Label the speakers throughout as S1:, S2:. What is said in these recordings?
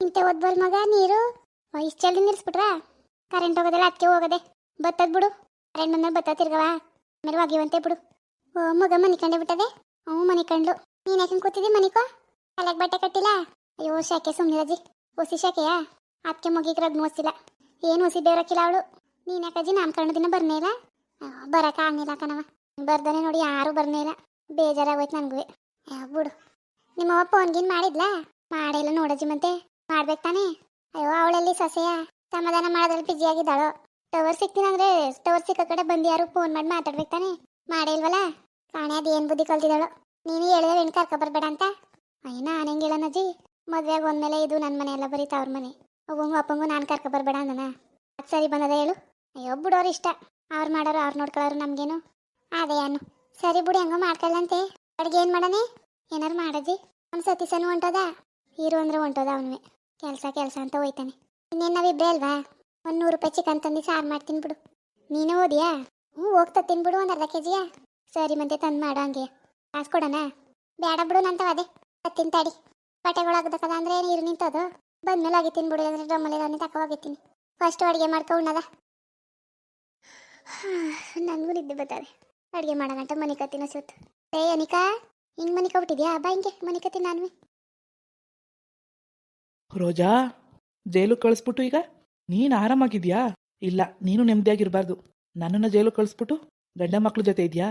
S1: ಇಂತೆ ಒದ್ಬಲ್ ಮಗ, ನೀರು? ಇಷ್ಟು ಜಲ್ದಿ ನಿಲ್ಸ್ಬಿಟ್ರಾ? ಕರೆಂಟ್ ಹೋಗೋದಲ್ಲ ಅದಕ್ಕೆ ಹೋಗೋದೆ. ಬತ್ತದ್ ಬಿಡು. ಕರೆಂಟ್ ಬಂದ್ರೆ ಬತ್ತ ತಿರ್ಗವಾ ಆಮೇಲೆ ಒಗಿವಂತೆ ಬಿಡು. ಓ, ಮಗ ಮನೆ ಕಂಡೆ ಬಿಟ್ಟದೆ? ಹ್ಞೂ, ಮನೆ ಕಂಡ್ಲು. ನೀನ್ ಯಾಕೆ ಕೂತಿದ್ದಿ ಮನಿಕೋ ತಲೆಗೆ ಬಟ್ಟೆ ಕಟ್ಟಿಲ್ಲ? ಅಯ್ಯೋ, ಶಾಖೆ ಸುಮ್ಮನೆ ರಜಿ ಹೊಸಿ ಶಾಖೆಯಾ? ಅದಕ್ಕೆ ಮುಗಿಗೆ ರಗ್ ನೋಸಿಲ್ಲ ಏನು ಹೊಸಿ ಬೇರಕ್ಕಿಲ್ಲ ಅವಳು? ನೀನ್ ಯಾಕಜ್ಜಿ ನಾನು ಕಂಡು ದಿನ ಬರ್ನೇ ಇಲ್ಲ? ಬರಕ ಆಗ್ನಿಲ್ಲ ಕಣವ ಬರ್ದನೆ ನೋಡಿ ಯಾರು ಬರ್ನೇ ಇಲ್ಲ. ಬೇಜಾರಾಗೋಯ್ತು ನನಗೂ ಬಿಡು. ನಿಮ್ಮವ್ವ ಫೋನ್ಗಿನ್ ಮಾಡಿದ್ಲಾ? ಮಾಡಿಲ್ಲ ನೋಡಜ್ಜಿ ಮತ್ತೆ. ಮಾಡ್ಬೇಕು ತಾನೇ? ಅಯ್ಯೋ, ಅವಳಲ್ಲಿ ಸೊಸೆಯ ಸಮಾಧಾನ ಮಾಡೋದ್ರಲ್ಲಿ ಬಿಜಿ ಆಗಿದ್ದಾಳು. ಟವರ್ ಸಿಕ್ತೀನಂದ್ರೆ ಟವರ್ ಸಿಕ್ಕ ಕಡೆ ಬಂದು ಯಾರು ಫೋನ್ ಮಾಡಿ ಮಾತಾಡ್ಬೇಕು ತಾನೇ? ಮಾಡೇ ಇಲ್ವಲ್ಲ? ಕಾಣೆ ಅದು ಏನು ಬುದ್ಧಿ ಕಲ್ತಿದ್ದಾಳು. ನೀನು ಹೇಳಿದ್ರೆ ಹೆಣ್ಣು ಕರ್ಕೊ ಬರ್ಬೇಡ ಅಂತ? ಅಯ್ಯ, ನಾನು ಹೆಂಗಿಲ್ಲ ಹೇಳೋಣಜ್ಜಿ ಮದ್ವೆಗೆ ಒಂದ್ಮೇಲೆ ಇದು ನನ್ನ ಮನೆ ಎಲ್ಲ ಬರೀ ತವ್ರ ಮನೆ. ಒಬ್ಬಂಗು ಅಪ್ಪಂಗು ನಾನು ಕರ್ಕೊ ಬರ್ಬೇಡ ಅಂದನ? ಅದು ಸರಿ ಬಂದದ ಹೇಳು. ಅಯ್ಯೋ, ಬಿಡೋರು ಇಷ್ಟ. ಅವ್ರು ಮಾಡೋರು ಅವ್ರು ನೋಡ್ಕೊಳ್ಳೋರು ನಮ್ಗೇನು? ಅದೇ ಸರಿ ಬಿಡಿ, ಹೆಂಗೋ ಮಾಡ್ಕೊಳ್ಳಂತೆ. ಅಡುಗೆ ಏನು ಮಾಡನೆ ಏನಾರು ಮಾಡಜ್ಜಿ ನಮ್ಮ ಸತೀಸನು ಹೊಂಟೋದ? ಹೀರೋ ಅಂದ್ರೆ ಹೊಂಟೋದ ಅವನುವೆ. ಕೆಲಸ ಕೆಲಸ ಅಂತ ಹೋಯ್ತಾನೆ. ಇನ್ನೇನು ನಾವಿಬ್ರೇ ಅಲ್ವಾ? ಒಂದು ನೂರು ರೂಪಾಯಿ ಚಿಕನ್ ತಂದು ಸಾರು ಮಾಡ್ತೀನಿ ಬಿಡು. ನೀನು ಓದಿಯಾ? ಹ್ಞೂ, ಹೋಗ್ತಾ ತಿನ್ಬಿಡು ಒಂದು ಅರ್ಧ ಕೆ ಜಿಯಾ ಸರಿ ಮತ್ತೆ ತಂದು ಮಾಡೋ ಹಂಗೆ. ಕಾಸು ಕೊಡೋಣ? ಬೇಡ ಬಿಡು ನಂತವ ಅದೇ. ತಿಂತಾಡಿ ತಾಡಿ. ಬಟ್ಟೆಗಳು ಅಂದರೆ ನೀರು ನಿಂತದು. ಬಂದ್ಮೇಲೆ ಆಗಿ ತಿನ್ಬಿಡು ಅಂದರೆ ಡ್ರಮ್ಮಲ್ಲಿ ನಾನು ತಕೋ ಹೋಗಿತ್ತೀನಿ ಫಸ್ಟ್ ಅಡುಗೆ ಮಾಡ್ಕೊ ಉಣ್ಣದ. ನನಗೂ ನಿದ್ದೆ ಬರ್ತಾರೆ ಅಡುಗೆ ಮಾಡೋಣ ಮನೆ ಕತ್ತಿನ ಸುತ್ತ ಏ, ಅನಿಕಾ, ಹಿಂಗೆ ಮನೆ ಬಿಟ್ಟಿದ್ಯಾ ಬಾ ಹಿಂಗೆ ಮನೆ ಕತ್ತಿ ನಾನು
S2: ರೋಜಾ, ಜೈಲು ಕಳಿಸ್ಬಿಟ್ಟು ಈಗ? ನೀನು ಆರಾಮಾಗಿದ್ಯಾ? ಇಲ್ಲ, ನೀನು ನೆಮ್ಮದಿಯಾಗಿರ್ಬಾರ್ದು ನನ್ನನ್ನು ಜೈಲು ಕಳಿಸ್ಬಿಟ್ಟು ಗಂಡ ಮಕ್ಳ ಜೊತೆ ಇದೆಯಾ?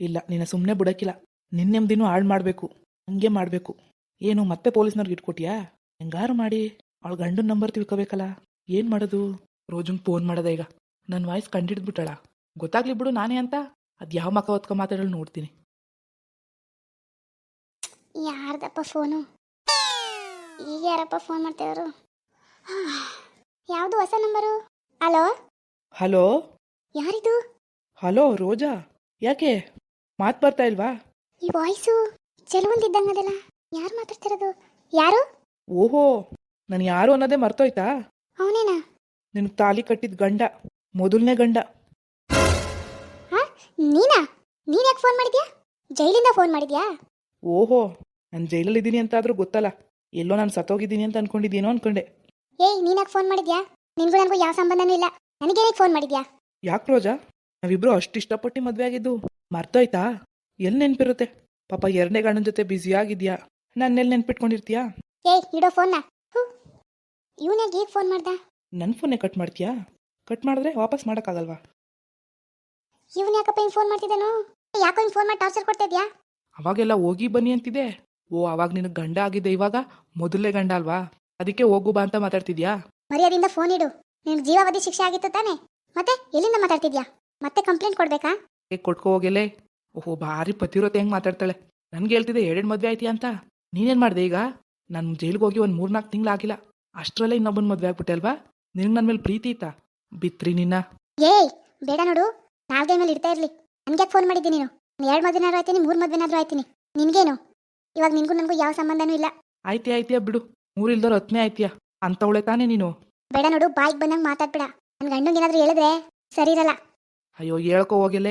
S2: ಇಲ್ಲ, ನಿನ್ನ ಸುಮ್ಮನೆ ಬಿಡಕ್ಕಿಲ್ಲ ನಿನ್ನ ನೆಮ್ಮದಿನೂ ಹಾಳು ಮಾಡಬೇಕು. ಹಂಗೆ ಮಾಡಬೇಕು. ಏನು, ಮತ್ತೆ ಪೊಲೀಸ್ನವ್ರಿಗೆ ಇಟ್ಕೊಟ್ಯಾ? ಹೆಂಗಾರು ಮಾಡಿ? ಅವಳ ಗಂಡನ ನಂಬರ್ ತಿಳ್ಕೊಬೇಕಲ್ಲ. ಏನು ಮಾಡೋದು? ರೋಜಂಗೆ ಫೋನ್ ಮಾಡೋದ ಈಗ. ನನ್ನ ವಾಯ್ಸ್ ಕಂಡಿಡ್ದ್ಬಿಟ್ಟಳ ಗೊತ್ತಾಗ್ಲಿ ಬಿಡು ನಾನೇ ಅಂತ. ಅದ್ ಯಾವ ಮಕ್ಕ ಹೊತ್ಕೊ ಮಾತಾಡಲು ನೋಡ್ತೀನಿ.
S1: ಯಾರ್ದಪ್ಪ ಫೋನು? ಈಗ ಯಾರಪ್ಪ ಫೋನ್ ಮಾಡ್ತಿದ್ರು ಯಾವುದು ಹೊಸ ನಂಬರು ಹಲೋ
S2: ಹಲೋ
S1: ಯಾರಿದು?
S2: ಹಲೋ ರೋಜಾ? ಯಾಕೆ? ಮಾತು ಬರ್ತಾ ಇಲ್ವಾ?
S1: ಈ ವಾಯ್ಸು ಚೆಲುವಂದಿದ್ದಂಗದಲ್ಲ ಯಾರು ಮಾತಾಡ್ತಿರೋದು? ಯಾರು?
S2: ಓಹೋ ನಾನು ಯಾರು ಅನ್ನೋದೇ ಮರ್ತೋಯ್ತಾ?
S1: ಅವನೇನಾ?
S2: ನಿನ್ ತಾಲಿ ಕಟ್ಟಿದ ಗಂಡ ಮೊದಲನೇ ಗಂಡ.
S1: ಹಾ ನೀನಾ? ನೀನ್ ಯಾಕೆ ಫೋನ್ ಮಾಡಿದ್ಯಾ? ಜೈಲಿಂದ ಫೋನ್ ಮಾಡಿದ್ಯಾ?
S2: ಓಹೋ ನಾನು ಜೈಲಲ್ಲಿ ಇದ್ದೀನಿ ಅಂತಾದ್ರೂ ಗೊತ್ತಲ್ಲ. ಎಲ್ಲೋ ನಾನು ಸತ್ತೋಗಿದ್ದೀನಿ ಅಂತ ಅನ್ಕೊಂಡಿದ್ದೀನೋ ಅನ್ಕೊಂಡೆ.
S1: ಏಯ್ ನೀನ್ ಯಾಕೆ ಫೋನ್ ಮಾಡಿದ್ಯಾ? ನಿನ್ಗೂ ನನಗೂ ಯಾವ ಸಂಬಂಧನೂ ಇಲ್ಲ. ನನಗೇನಕ್ಕೆ ಫೋನ್ ಮಾಡಿದ್ಯಾ?
S2: ಯಾಕೆ ರೋಜಾ? ನಾವಿಬ್ರು ಅಷ್ಟು ಇಷ್ಟಪಟ್ಟು ಮದುವೆ ಆಗಿದ್ದು. ಮರ್ತೋಯ್ತಾ? ಎಲ್ಲಿ ನೆನ್ಪಿರುತ್ತೆ? ಪಾಪ ಎರಡನೇ ಗಂಡನ ಜೊತೆ ಬ್ಯುಸಿ ಆಗಿದ್ಯಾ? ನನ್ನೆಲ್ಲಿ ನೆನ್ಪಿಟ್ಕೊಂಡಿರ್ತೀಯಾ?
S1: ಏಯ್ ಇಡೋ ಫೋನ್ನ ಇವನಾಗ ಈಗ ಫೋನ್ ಮಾಡ್ದ?
S2: ನನ್ನ ಫೋನೇ ಕಟ್ ಮಾಡ್ತೀಯಾ? ಕಟ್ ಮಾಡಿದ್ರೆ ವಾಪಸ್ ಮಾಡೋಕ್ಕಾಗಲ್ವಾ?
S1: ಇವನ್ ಯಾಕಪ್ಪ ಹಿಂಗೆ ಫೋನ್ ಮಾಡ್ತಿದ್ದಾನು? ಯಾಕೋ ಹಿಂಗೆ ಫೋನ್ ಮಾಡಿ ಟಾರ್ಚರ್ ಕೊಡ್ತಾ ಇದ್ಯಾ?
S2: ಅವಾಗೆಲ್ಲ ಹೋಗಿ ಬನ್ನಿ ಅಂತಿದೆ ಓ ಅವಾಗ ನಿನಗೆ ಗಂಡ ಆಗಿದೆ ಇವಾಗ ಮೊದಲೇ ಗಂಡ ಅಲ್ವಾ? ಅದಕ್ಕೆ ಹೋಗು ಬಾ ಅಂತ ಮಾತಾಡ್ತಿದ್ಯಾ?
S1: ಮರ್ಯಾದಿಂದ ಫೋನ್ ಇಡು. ನಿನ್ ಜೀವಾವಧಿ ಶಿಕ್ಷೆ ಆಗಿತ್ತು ತಾನೆ. ಮತ್ತೆ ಎಲ್ಲಿಂದ ಮಾತಾಡ್ತಿದ್ಯಾ? ಮತ್ತೆ ಕಂಪ್ಲೇಂಟ್ ಕೊಡ್ಬೇಕಾ?
S2: ಏ ಕೊಟ್ಕೋ ಹೋಗಿಲ್ಲೇ ಓಹೋ ಭಾರಿ ಪತಿರೋತೆ ಹೆಂಗ್ ಮಾತಾಡ್ತಾಳೆ. ನನ್ಗೆ ಹೇಳ್ತಿದ್ದೆ ಎರಡೆರಡು ಮದ್ವೆ ಐತಿ ಅಂತ. ನೀನೇನ್ ಮಾಡ್ದೆ ಈಗ? ನಾನು ಜೈಲ್ಗೆ ಹೋಗಿ ಒಂದು ಮೂರ್ನಾಲ್ಕು ತಿಂಗಳಾಗಿಲ್ಲ ಅಷ್ಟರಲ್ಲೇ ಇನ್ನೊಬ್ಬನ ಮದ್ವೆ ಆಗ್ಬಿಟ್ಟೆ ಅಲ್ವಾ? ನಿನಗೆ ನನ್ನ ಮೇಲೆ ಪ್ರೀತಿ ಇತ್ತಾ? ಬಿತ್ರಿ ನಿನ್ನ.
S1: ಏಯ್ ಬೇಡ ನೋಡು. ನಾಲ್ಗೆ ಮೇಲೆ ಇಡ್ತಾ ಇರ್ಲಿ. ನನ್ಗೆ ಫೋನ್ ಮಾಡಿದ್ದೀನಿ ನೀನು ಎರಡು ಮದ್ವೆನಾದ್ರೂ ಆಯ್ತೀನಿ ಮೂರು ಮದ್ವೆನಾದ್ರೂ ಆಯ್ತೀನಿ. ನಿನ್ಗೇನು? ಇವಾಗ ನಿನ್ಗೂ ನನಗೂ ಯಾವ ಸಂಬಂಧನೂ ಇಲ್ಲ.
S2: ಆಯ್ತಿ ಆಯ್ತಿಯಾ ಬಿಡು. ಮೂರಿಲ್ದವ್ರು ಹತ್ತನೇ ಆಯ್ತಿಯಾ. ಅಂತವಳೆ ತಾನೇ ನೀನು.
S1: ಬೇಡ ನೋಡು ಬಾಯ್ಗೆ ಬಂದಂಗೆ ಮಾತಾಡ್ಬೇಡ. ನನ್ನ ಗಂಡಂಗೆ ಏನಾದ್ರು ಹೇಳಿದ್ರೆ ಸರಿ ಇರಲ್ಲ.
S2: ಅಯ್ಯೋ ಹೇಳ್ಕೊ ಹೋಗಿಲ್ಲ.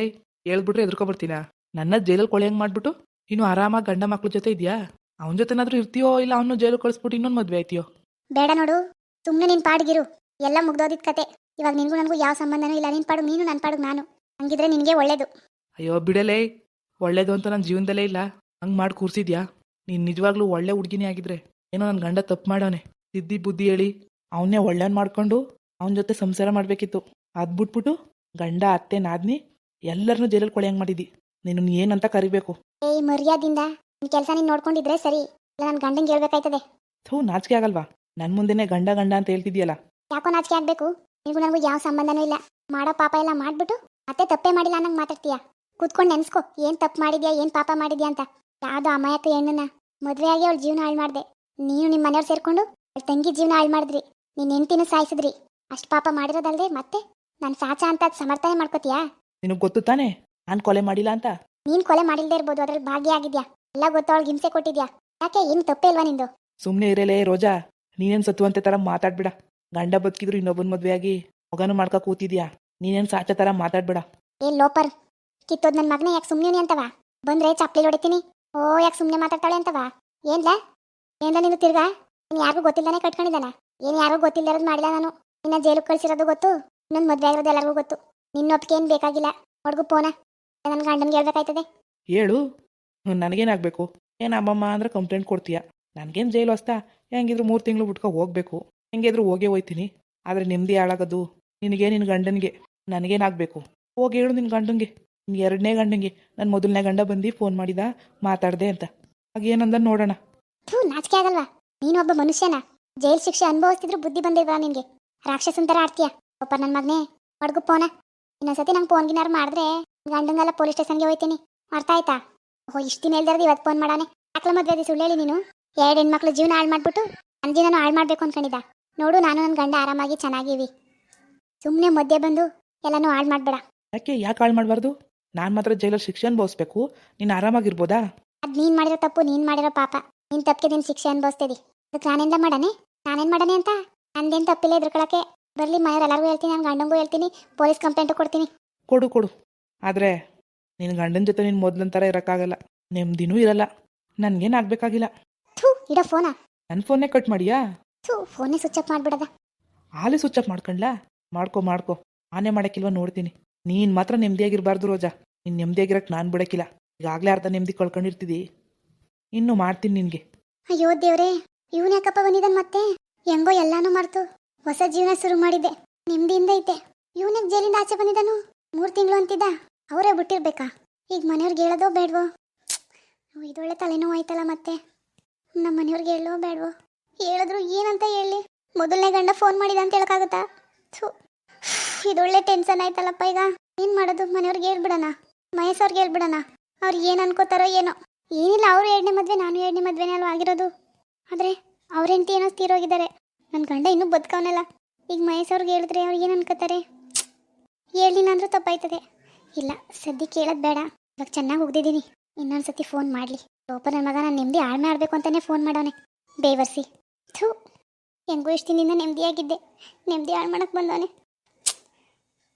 S2: ಹೇಳ್ಬಿಟ್ರೆ ಎದ್ರುಕೊಬಿಡ್ತೀನ ನನ್ನ ಜೈಲಲ್ಲಿ ಕೊಳೆಯಂಗೆ ಮಾಡ್ಬಿಟ್ಟು ಇನ್ನು ಆರಾಮಾಗಿ ಗಂಡ ಮಕ್ಳ ಜೊತೆ ಇದೆಯಾ? ಅವನ ಜೊತೆನಾದ್ರೂ ಇರ್ತೀಯೋ ಇಲ್ಲ ಅವನು ಜೈಲು ಕಳಿಸ್ಬಿಟ್ಟು ಇನ್ನೊಂದು ಮದ್ವೆ ಆಯ್ತೀಯೋ?
S1: ಬೇಡ ನೋಡು ಸುಮ್ನೆ ನಿನ್ ಪಾಡ್ಗಿರು. ಎಲ್ಲ ಮುಗ್ದೋದಿದ್ ಕತೆ. ಇವಾಗ ನಿನ್ಗೂ ನನಗೂ ಯಾವ ಸಂಬಂಧನೂ ಇಲ್ಲ. ನಿನ್ ಪಾಡು ನೀನು ನನ್ನ ಪಾಡು ನಾನು. ಹಂಗಿದ್ರೆ ನಿನಗೆ ಒಳ್ಳೇದು.
S2: ಅಯ್ಯೋ ಬಿಡಲೇ. ಒಳ್ಳೇದು ಅಂತ ನನ್ನ ಜೀವನದಲ್ಲೇ ಇಲ್ಲ. ಹಂಗೆ ಮಾಡಿ ಕೂರ್ಸಿದ್ಯಾ? ನೀನು ನಿಜವಾಗ್ಲೂ ಒಳ್ಳೆ ಹುಡುಗಿನೇ ಆಗಿದ್ರೆ. ಏನೋ ನನ್ನ ಗಂಡ ತಪ್ಪು ಮಾಡೋನೆ ಸಿದ್ದಿ ಬುದ್ಧಿ ಹೇಳಿ. ಅವನ್ನೇ ಒಳ್ಳೆಯವ್ನು ಮಾಡ್ಕೊಂಡು ಅವನ ಜೊತೆ ಸಂಸಾರ ಮಾಡಬೇಕಿತ್ತು. ಅದು ಬಿಟ್ಬಿಟ್ಟು ಗಂಡ ಅತ್ತೆ ನಾದ್ನಿ ಎಲ್ಲರನ್ನೂ ಜೈಲಲ್ಲಿ ಕೊಳೆಯಂಗೆ ಮಾಡಿದ್ದಿ ನೀನು ಏನಂತ ಕರಿಬೇಕು?
S1: ಏಯ್ ಮರ್ಯಾದಿಂದ. ನಿನ್ ಕೆಲಸ ನೀನ್ ನೋಡ್ಕೊಂಡಿದ್ರೆ ಸರಿ. ಇಲ್ಲ ನನ್ನ ಗಂಡಂಗೆ ಹೇಳ್ಬೇಕಾಯ್ತದೆ.
S2: ಥೂ ನಾಚಿಕೆ ಆಗಲ್ವಾ? ನನ್ನ ಮುಂದೆನೇ ಗಂಡ ಗಂಡ ಅಂತ ಹೇಳ್ತಿದ್ಯಲ್ಲ.
S1: ಯಾಕೋ ನಾಚಿಕೆ ಆಗ್ಬೇಕು? ನಿನಗೂ ನನಗೂ ಯಾವ ಸಂಬಂಧನೂ ಇಲ್ಲ. ಮಾಡೋ ಪಾಪ ಎಲ್ಲ ಮಾಡ್ಬಿಟ್ಟು ಮತ್ತೆ ತಪ್ಪೇ ಮಾಡಿಲ್ಲ ಅನ್ನಂಗೆ ಮಾತಾಡ್ತೀಯ? ಕೂತ್ಕೊಂಡು ನೆನ್ಸ್ಕೊ. ಏನು ತಪ್ಪು ಮಾಡಿದ್ಯಾ ಏನು ಪಾಪ ಮಾಡಿದ್ಯಾ ಅಂತ. ಯಾವ್ದೋ ಅಮಾಯಕ ಹೆಣ್ಣನ್ನ ಮದ್ವೆ ಆಗಿ ಅವಳ ಜೀವನ ಹಾಳು ಮಾಡ್ದೆ. ನೀನು ನಿಮ್ಮ ಮನೆಯವ್ರು ಸೇರ್ಕೊಂಡು ಅವಳ ತಂಗಿ ಜೀವನ ಹಾಳು ಮಾಡಿದ್ರಿ. ನಿನ್ನ ಹೆಂಡತಿನೂ ಸಾಯಿಸಿದ್ರಿ. ಅಷ್ಟು ಪಾಪ ಮಾಡಿರೋದಲ್ದೆ ಮತ್ತೆ? ನಾನು ಸಾಚ ಅಂತ ಅದ್ ಸಮರ್ಥನೆ ಮಾಡ್ಕೋತೀಯಾ?
S2: ನಿನಗೆ ಗೊತ್ತು ತಾನೇ? ನಾನು ಕೊಲೆ ಮಾಡಿಲ್ಲ ಅಂತ.
S1: ನೀನ್ ಕೊಲೆ ಮಾಡಿಲ್ದೇ ಇರ್ಬೋದು ಅದ್ರಲ್ಲಿ ಭಾಗಿಯಾಗಿದ್ಯಾ ಎಲ್ಲ ಗೊತ್ತು ಅವಳಿಗೆ ಹಿಂಸೆ ಕೊಟ್ಟಿದ್ಯಾ? ಯಾಕೆ ಏನು ತಪ್ಪೇ ಇಲ್ವಾ ನಿಂದು?
S2: ಸುಮ್ಮನೆ ಇರಲೇ ರೋಜಾ. ನೀನೇನು ಸತ್ತುವಂತೆ ಥರ ಮಾತಾಡ್ಬೇಡ. ಗಂಡ ಬದುಕಿದ್ರು ಇನ್ನೊಬ್ಬನ ಮದುವೆಯಾಗಿ ಮಗನು ಮಾಡ್ಕೊ ಕೂತಿದ್ಯಾ? ನೀನೇನು ಸಾಚ ಥರ ಮಾತಾಡ್ಬೇಡ.
S1: ಏ ಲೋಪರ್ ಕಿತ್ತೋದ್ ನನ್ನ ಮಗನೇ ಯಾಕೆ ಸುಮ್ಮನೆ ಅಂತವ? ಬಂದ್ರೆ ಚಪ್ಪಲಿ ಹೊಡಿತೀನಿ. ಓ, ಯಾಕೆ ಸುಮ್ಮನೆ ಮಾತಾಡ್ತಾಳೆ ಅಂತವ? ಏನ್ಲ? ಏನ್ಲ ನೀನು ತಿರ್ಗಾ? ನೀನು ಯಾರಿಗೂ ಗೊತ್ತಿಲ್ಲನೆ ಕಟ್ಕೊಂಡಿದ್ದಾನ. ಏನು ಯಾರಿಗೂ ಗೊತ್ತಿಲ್ಲರೋದು ಮಾಡಿಲ್ಲ ನಾನು. ನಿನ್ನ ಜೈಲಿಗೆ ಕಳ್ಸಿರೋದು ಗೊತ್ತು ನನ್ನ ಮದುವೆ ಆಗಿರೋದು ಎಲ್ಲರಿಗೂ ಗೊತ್ತು. ನಿನ್ನ ಒಪ್ಪಿಗೆ ಏನು ಬೇಕಾಗಿಲ್ಲ. ಹುಡುಗು ಪೋನ. ನನ್ನ ಗಂಡನ್ಗೆ ಹೇಳ್ಬೇಕಾಯ್ತದೆ.
S2: ಹೇಳು. ನನಗೇನಾಗಬೇಕು ಏನು ಅಮ್ಮಮ್ಮ ಅಂದ್ರೆ ಕಂಪ್ಲೇಂಟ್ ಕೊಡ್ತೀಯ? ನನಗೇನು ಜೈಲು ಹೊಸ್ತಾ? ಹೆಂಗಿದ್ರು ಮೂರು ತಿಂಗಳು ಬಿಟ್ಕೊ ಹೋಗ್ಬೇಕು. ಹೆಂಗಿದ್ರು ಹೋಗೇ ಹೋಯ್ತೀನಿ. ಆದರೆ ನೆಮ್ಮದಿ ಹಾಳಾಗೋದು. ನಿನಗೆ ನಿನ್ನ ಗಂಡನಿಗೆ. ನನಗೇನಾಗಬೇಕು ಹೋಗಿ ಹೇಳು ನಿನ್ನ ಗಂಡಂಗೆ ನಿನ್ನ ಎರಡನೇ ಗಂಡಂಗೆ ನನ್ನ ಮೊದಲನೇ ಗಂಡ ಬಂದು ಫೋನ್ ಮಾಡಿದ ಮಾತಾಡ್ದೆ ಅಂತ. ಆಗ ಏನಂದ ನೋಡೋಣ.
S1: ಥೂ ನಾಚಿಕೆ ಆಗಲ್ವಾ? ನೀನೊಬ್ಬ ಮನುಷ್ಯನ. ಜೈಲ್ ಶಿಕ್ಷೆ ಅನುಭವಿಸ್ತಿದ್ರು ಬುದ್ಧಿ ಬಂದಿಲ್ವಾ ನಿನ್ಗೆ? ರಾಕ್ಷಸನ್ ಥರ ಆಡ್ತೀಯ. ಒಪ್ಪ ನನ್ನ ಮಗನೇ. ಹೊಡ್ಗು ಪೋನ. ಇನ್ನೊಂದ್ಸತಿ ನಂಗೆ ಫೋನ್ ಗಿನಾರು ಮಾಡಿದ್ರೆ ಗಂಡಂಗೆಲ್ಲ ಪೊಲೀಸ್ ಸ್ಟೇಷನ್ಗೆ ಹೋಯ್ತೀನಿ. ಅರ್ಥ ಆಯ್ತಾ? ಓ ಇಷ್ಟು ದಿನ ಇಲ್ದಿರೋದು ಇವತ್ತು ಫೋನ್ ಮಾಡಾನೆ. ಮಕ್ಳ ಮದ್ವೆ ಅದು ಸುಳ್ಳು ಹೇಳಿ ನೀನು? ಎರಡು ಹೆಣ್ಮಕ್ಳು ಜೀವನ ಹಾಳು ಮಾಡ್ಬಿಟ್ಟು ನನ್ನ ಜೀವನ ಹಾಳು ಮಾಡ್ಬೇಕು ಅನ್ಕೊಂಡಿದ್ದ. ನೋಡು ನಾನು ನನ್ನ ಗಂಡ ಆರಾಮಾಗಿ ಚೆನ್ನಾಗಿವಿ. ಸುಮ್ಮನೆ ಮಧ್ಯೆ ಬಂದು ಎಲ್ಲನೂ ಹಾಳು ಮಾಡಬೇಡ.
S2: ಯಾಕೆ ಯಾಕೆ ಹಾಳು ಮಾಡಬಾರ್ದು? ನಾನು ಮಾತ್ರ ಜೈಲಲ್ಲಿ ಶಿಕ್ಷೆ ಅನುಭವಿಸ್ಬೇಕು ನೀನು ಆರಾಮಾಗಿರ್ಬೋದಾ?
S1: ಅದು ನೀನ್ ಮಾಡಿರೋ ತಪ್ಪು ನೀನ್ ಮಾಡಿರೋ ಪಾಪ. ನಿನ್ನ ತಪ್ಪಿಗೆ ನೀನ್ ಶಿಕ್ಷೆ ಅನುಭವಿಸ್ತೀವಿ ಅದಕ್ಕೆ ನಾನೆಂದ ಮಾಡನೆ? ನಾನೇನ್ ಮಾಡನೆ ಅಂತ? ನಂದೇನ್ ತಪ್ಪಿಲ್ಲ ಇದ್ರಕೊಳಕ್ಕೆ ಬರ್ಲಿ ಮನೆಯವ್ರು ಎಲ್ಲರಿಗೂ ಹೇಳ್ತೀನಿ ನನ್ನ ಗಂಡಂಗೂ ಹೇಳ್ತೀನಿ ಪೊಲೀಸ್ ಕಂಪ್ಲೇಂಟು ಕೊಡ್ತೀನಿ.
S2: ಕೊಡು ಕೊಡು. ಆದರೆ ನಿನ್ನ ಗಂಡನ ಜೊತೆ ನೀನು ಮೊದಲನ ಥರ ಇರೋಕ್ಕಾಗಲ್ಲ. ನೆಮ್ಮದಿನೂ ಇರಲ್ಲ. ನನಗೇನು ಆಗಬೇಕಾಗಿಲ್ಲ.
S1: ಥೂ ಇಡೋ ಫೋನಾ?
S2: ನನ್ನ ಫೋನೇ ಕಟ್ ಮಾಡಿಯಾ?
S1: ಥೂ ಫೋನೇ ಸ್ವಿಚ್ ಆಫ್ ಮಾಡ್ಬಿಡದ.
S2: ಆಲೇ ಸ್ವಿಚ್ ಆಫ್ ಮಾಡ್ಕೊಂಡ್ಲಾ? ಮಾಡ್ಕೊ ಮಾಡ್ಕೊ. ಆನೆ ಮಾಡೋಕ್ಕಿಲ್ವ ನೋಡ್ತೀನಿ. ನೀನು ಮಾತ್ರ ನೆಮ್ಮದಿಯಾಗಿರಬಾರ್ದು ರೋಜಾ. ನೀನು ನೆಮ್ಮದಿಯಾಗಿರಕ್ಕೆ ನಾನು ಬಿಡೋಕ್ಕಿಲ್ಲ. ಈಗಾಗ್ಲೇ ಅರ್ಧ ನೆಮ್ಮದಿ ಕಳ್ಕೊಂಡಿರ್ತಿದಿ. ಇನ್ನು ಮಾಡ್ತೀನಿ ನಿನಗೆ.
S1: ಅಯ್ಯೋ ದೇವ್ರೇ, ಇವನ್ ಯಾಕಪ್ಪ ಬಂದಿದ್ದಾನೆ ಮತ್ತೆ? ಹೆಂಗೋ ಎಲ್ಲಾನು ಮರ್ತು. ಹೊಸ ಜೀವನ ಶುರು ಮಾಡಿದ್ದೆ ನೆಮ್ಮದಿಯಿಂದ ಐತೆ. ಇವನಿಗೆ ಜೈಲಿಂದ ಆಚೆ ಬಂದಿದ್ದಾನು ಮೂರು ತಿಂಗಳು ಅಂತಿದ್ದ. ಅವರೇ ಬಿಟ್ಟಿರ್ಬೇಕಾ? ಈಗ ಮನೆಯವ್ರಿಗೆ ಹೇಳೋದೋ ಬೇಡವೋ? ಇದೊಳ್ಳೆ ತಲೆನೋವು ಆಯ್ತಲ್ಲ ಮತ್ತೆ? ನಮ್ಮ ಮನೆಯವ್ರಿಗೆ ಹೇಳೋ ಬೇಡವೋ? ಹೇಳಿದ್ರು ಏನಂತ ಹೇಳಿ? ಮೊದಲನೇ ಗಂಡ ಫೋನ್ ಮಾಡಿದ ಅಂತ ಹೇಳಕ್ಕಾಗುತ್ತಾ? ಥು. ಇದೊಳ್ಳೆ ಟೆನ್ಷನ್ ಆಯ್ತಲ್ಲಪ್ಪ ಈಗ. ಏನು ಮಾಡೋದು? ಮನೆಯವ್ರಿಗೆ ಹೇಳ್ಬಿಡೋಣ. ಮಹೇಶ್ ಹೇಳ್ಬಿಡೋಣ. ಅವ್ರು ಏನು ಅನ್ಕೋತಾರೋ ಏನೋ. ಏನಿಲ್ಲ, ಅವರು ಎರಡನೇ ಮದ್ವೆ, ನಾನು ಎರಡನೇ ಮದ್ವೆನೇ ಅಲ್ವಾ ಆಗಿರೋದು. ಆದರೆ ಅವ್ರ ಹೆಂಡತಿ ಏನೋ ತೀರೋಗಿದ್ದಾರೆ ನನ್ನ ಗಂಡ ಇನ್ನೂ ಬದುಕವನಲ್ಲ. ಈಗ ಮಹೇಶ್ ಅವ್ರಿಗೆ ಹೇಳಿದ್ರೆ ಅವ್ರು ಏನು ಅನ್ಕೋತಾರೆ? ಹೇಳಿಲ್ಲ ಅಂದ್ರೂ ತಪ್ಪಾಯ್ತದೆ. ಇಲ್ಲ ಸದ್ಯಕ್ಕೆ ಕೇಳೋದು ಬೇಡ. ಇವಾಗ ಚೆನ್ನಾಗಿ ಹೋಗ್ದಿದ್ದೀನಿ. ಇನ್ನೊಂದು ಸತಿ ಫೋನ್ ಮಾಡಲಿ. ಲೋಪ ನನ್ನ ಮಗ, ನಾನು ನೆಮ್ಮದಿ ಆಳ್ಮೆ ಮಾಡಬೇಕು ಅಂತಲೇ ಫೋನ್ ಮಾಡೋನೆ ಬೇವರ್ಸಿ. ಥೂ, ಹೆಂಗೂ ಇಷ್ಟಿನಿಂದ ನೆಮ್ಮದಿಯಾಗಿದ್ದೆ ನೆಮ್ಮದಿ ಹಾಳು ಮಾಡಕ್ಕೆ ಬಂದವನೆ.